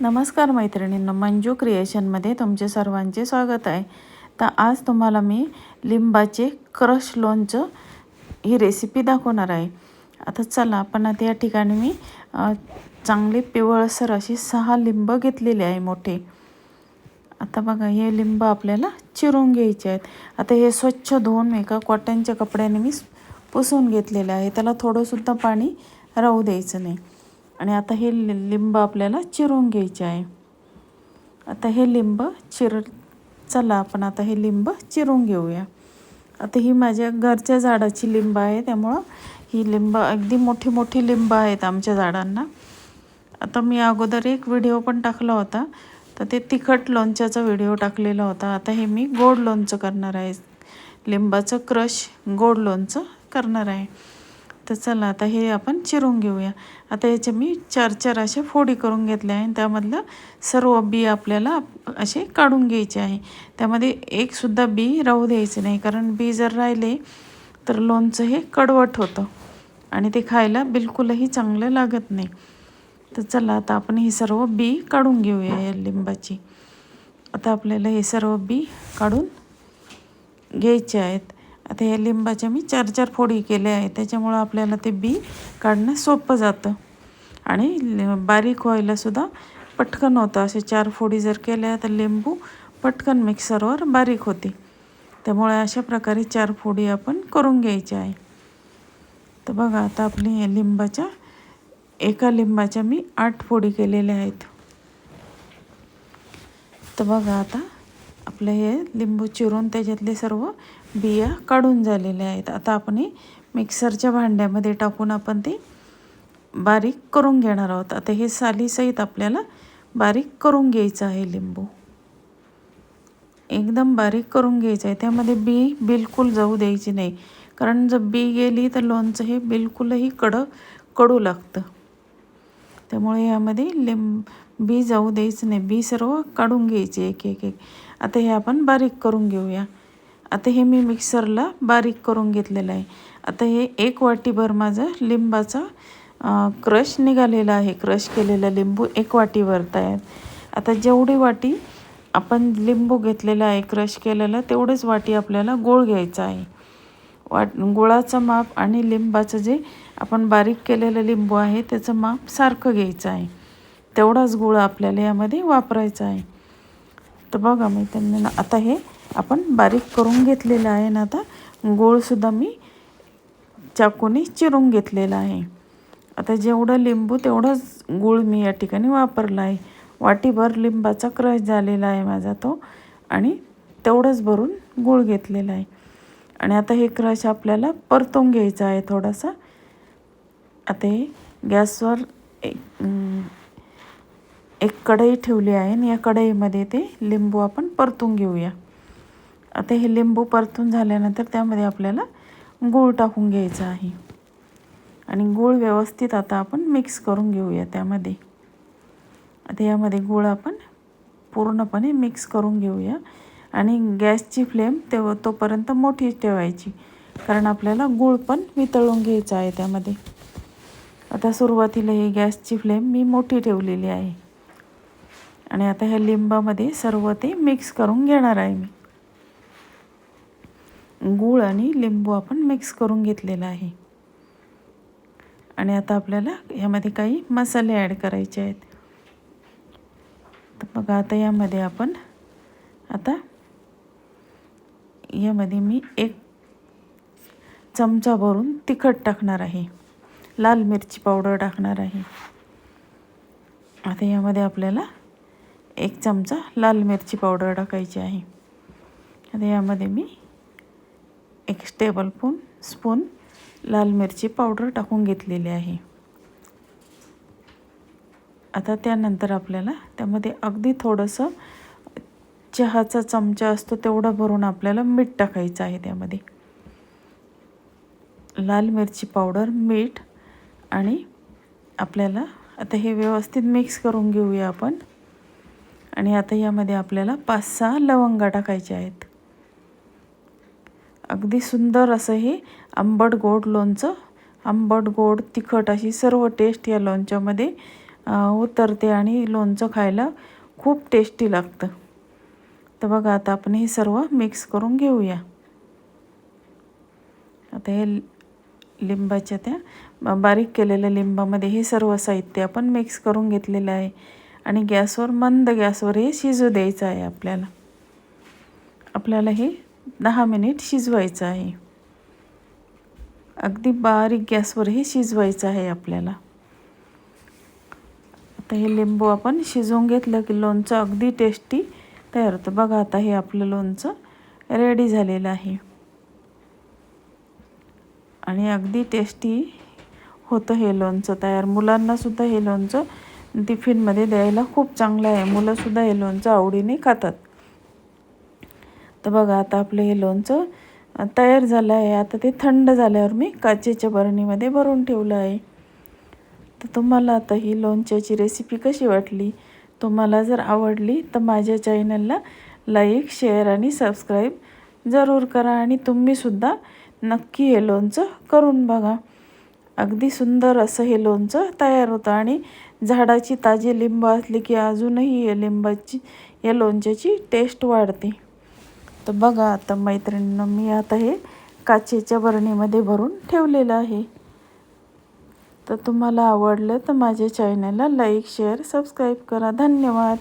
नमस्कार मैत्रिणींना मंजू क्रिएशनमध्ये तुमचे सर्वांचे स्वागत आहे. तर आज तुम्हाला मी लिंबाचे क्रश लोणचं ही रेसिपी दाखवणार आहे. आता चला आपण आता या ठिकाणी मी चांगली पिवळसर अशी सहा लिंब घेतलेले आहे मोठे. आता बघा हे लिंब आपल्याला चिरून घ्यायचे आहेत. आता हे स्वच्छ धुवून मी एका कॉटनच्या कपड्याने मी पुसून घेतलेलं आहे. त्याला थोडंसुद्धा पाणी राहू द्यायचं नाही. आणि आता हे लि लिंब आपल्याला चिरून घ्यायचे आहे. आता हे लिंब चिर चला आपण आता हे लिंब चिरून घेऊया. आता ही माझ्या घरच्या झाडाची लिंब आहे त्यामुळं ही लिंब अगदी मोठी मोठी लिंब आहेत आमच्या झाडांना. आता मी अगोदर एक व्हिडिओ पण टाकला होता तर ते तिखट लोणच्याचा व्हिडिओ टाकलेला होता. आता हे मी गोड लोणचं करणार आहे. लिंबाचं क्रश गोड लोणचं करणार आहे. तर चला आता हे आपण चिरून घेऊया. आता याचे मी चार चार असे फोडी करून घेतल्या आहे आणि त्यामधलं सर्व बी आपल्याला असे काढून घ्यायचे आहे. त्यामध्ये एकसुद्धा बी राहू द्यायचे नाही. कारण बी जर राहिले तर लोणचं हे कडवट होतं. आणि ते खायला बिलकुलही चांगलं लागत नाही. तर चला आता आपण ही सर्व बी काढून घेऊया या लिंबाची. आता आपल्याला हे सर्व बी काढून घ्यायचे आहेत. आता या लिंबाच्या मी चार चार फोडी केल्या आहे त्याच्यामुळं आपल्याला ते बी काढणं सोपं जातं. आणि बारीक व्हायलासुद्धा पटकन होतं. असे चार फोडी जर केल्या तर लिंबू पटकन मिक्सरवर बारीक होते. त्यामुळे अशा प्रकारे चार फोडी आपण करून घ्यायच्या आहे. तर बघा आता आपली लिंबाच्या एका लिंबाच्या मी आठ फोडी केलेल्या आहेत. तर बघा आता आपलं हे लिंबू चिरून त्याच्यातले सर्व बिया काढून झालेल्या आहेत. आता आपण हे मिक्सरच्या भांड्यामध्ये टाकून आपण ते बारीक करून घेणार आहोत. आता हे सालीसहित आपल्याला बारीक करून घ्यायचं आहे लिंबू. एकदम बारीक करून घ्यायचं आहे. त्यामध्ये बी बिलकुल जाऊ द्यायची नाही. कारण जर बी गेली तर लोणचं हे बिलकुलही कडं कडू लागतं. त्यामुळे यामध्ये लिंब बी जाऊ द्यायचं नाही. बी सर्व काढून घ्यायची एक एक एक. आता हे आपण बारीक करून घेऊया. आता हे मी मिक्सरला बारीक करून घेतलेलं आहे. आता हे एक वाटीभर माझं लिंबाचा क्रश निघालेला आहे. क्रश केलेला लिंबू एक वाटीभर तयार. आता जेवढी वाटी आपण लिंबू घेतलेला आहे क्रश केलेला तेवढेच वाटी आपल्याला गोळ घ्यायचा आहे. वाट गुळाचं माप आणि लिंबाचं जे आपण बारीक केलेलं लिंबू आहे त्याचं माप सारखं घ्यायचं आहे. तेवढाच गुळ आपल्याला यामध्ये वापरायचा आहे. तर बघा मी त्यांना आता हे आपण बारीक करून घेतलेलं आहे ना आता. गूळसुद्धा मी चाकूने चिरून घेतलेला आहे. आता जेवढं लिंबू तेवढंच गूळ मी या ठिकाणी वापरला आहे. वाटीभर लिंबाचा क्रश झालेला आहे माझा तो आणि तेवढंच भरून गूळ घेतलेला आहे. आणि आता हे क्रश आपल्याला परतून घ्यायचं आहे थोडासा. आता हे गॅसवर एक एक कढई ठेवली आहे आणि या कढईमध्ये ते लिंबू आपण परतून घेऊया. आता हे लिंबू परतून झाल्यानंतर त्यामध्ये आपल्याला गूळ टाकून घ्यायचा आहे. आणि गूळ व्यवस्थित आता आपण मिक्स करून घेऊया त्यामध्ये. आता यामध्ये गूळ आपण पूर्णपणे मिक्स करून घेऊया. आणि गॅसची फ्लेम तेव्हा तोपर्यंत मोठी ठेवायची. कारण आपल्याला गूळ पण वितळून घ्यायचा आहे त्यामध्ये. आता सुरुवातीला ही गॅसची फ्लेम मी मोठी ठेवलेली आहे. आणि आता ह्या लिंबामध्ये सर्व ते मिक्स करून घेणार आहे मी. गूळ आणि लिंबू आपण मिक्स करून घेतलेला आहे. आणि आता आपल्याला ह्यामध्ये काही मसाले ॲड करायचे आहेत. तर बघा आता यामध्ये आपण आता यामध्ये मी एक चमचा भरून तिखट टाकणार आहे. लाल मिरची पावडर टाकणार आहे. आता यामध्ये आपल्याला एक चमचा लाल मिरची पावडर टाकायची आहे. आता यामध्ये मी एक टेबलपून स्पून स्पून लाल मिरची पावडर टाकून घेतलेली आहे. आता त्यानंतर आपल्याला त्यामध्ये अगदी थोडंसं चहाचा चमचा असतो तेवढा भरून आपल्याला मीठ टाकायचं आहे त्यामध्ये. लाल मिरची पावडर मीठ आणि आपल्याला आता हे व्यवस्थित मिक्स करून घेऊया आपण. आणि आता यामध्ये आपल्याला पाच सहा लवंगा टाकायच्या आहेत. अगदी सुंदर असं हे आंबट गोड लोणचं आंबट गोड तिखट अशी सर्व टेस्ट या लोणच्यामध्ये उतरते आणि लोणचं खायला खूप टेस्टी लागतं. तर बघा आता आपण हे सर्व मिक्स करून घेऊया. आता हे लिंबाच्या त्या बारीक केलेल्या लिंबामध्ये हे सर्व साहित्य आपण मिक्स करून घेतलेलं आहे. आणि गॅसवर मंद गॅसवर हे शिजू द्यायचं आहे आपल्याला. आपल्याला हे दहा मिनिट शिजवायचं आहे. अगदी बारीक गॅसवर हे शिजवायचं आहे आपल्याला. आता हे लिंबू आपण शिजवून घेतलं की लोणचं अगदी टेस्टी तयार होतं. बघा आता हे आपलं लोणचं रेडी झालेलं आहे. आणि अगदी टेस्टी होतं हे लोणचं तयार. मुलांनासुद्धा हे लोणचं टिफिनमध्ये द्यायला खूप चांगलं आहे. मुलंसुद्धा हे लोणचं आवडीने खातात. तर बघा आता आपलं हे लोणचं तयार झालं आहे. आता ते थंड झाल्यावर मी काचेच्या बरणीमध्ये भरून ठेवलं आहे. तर तुम्हाला आता ही लोणच्याची रेसिपी कशी वाटली? तुम्हाला जर आवडली तर माझ्या चॅनलला लाईक शेअर आणि सबस्क्राईब जरूर करा आणि तुम्हीसुद्धा नक्की हे लोणचं करून बघा. अगदी सुंदर असं हे लोणचं तयार होतं आणि झाडाची ताजी लिंब असली की अजूनही या लिंबाची या लोणच्याची टेस्ट वाढते. तर बघा आता मैत्रिणींना मी आता हे काचेच्या बरणीमध्ये भरून ठेवलेलं आहे. तर तुम्हाला आवडलं तर माझ्या चॅनलला लाईक शेअर सबस्क्राईब करा. धन्यवाद.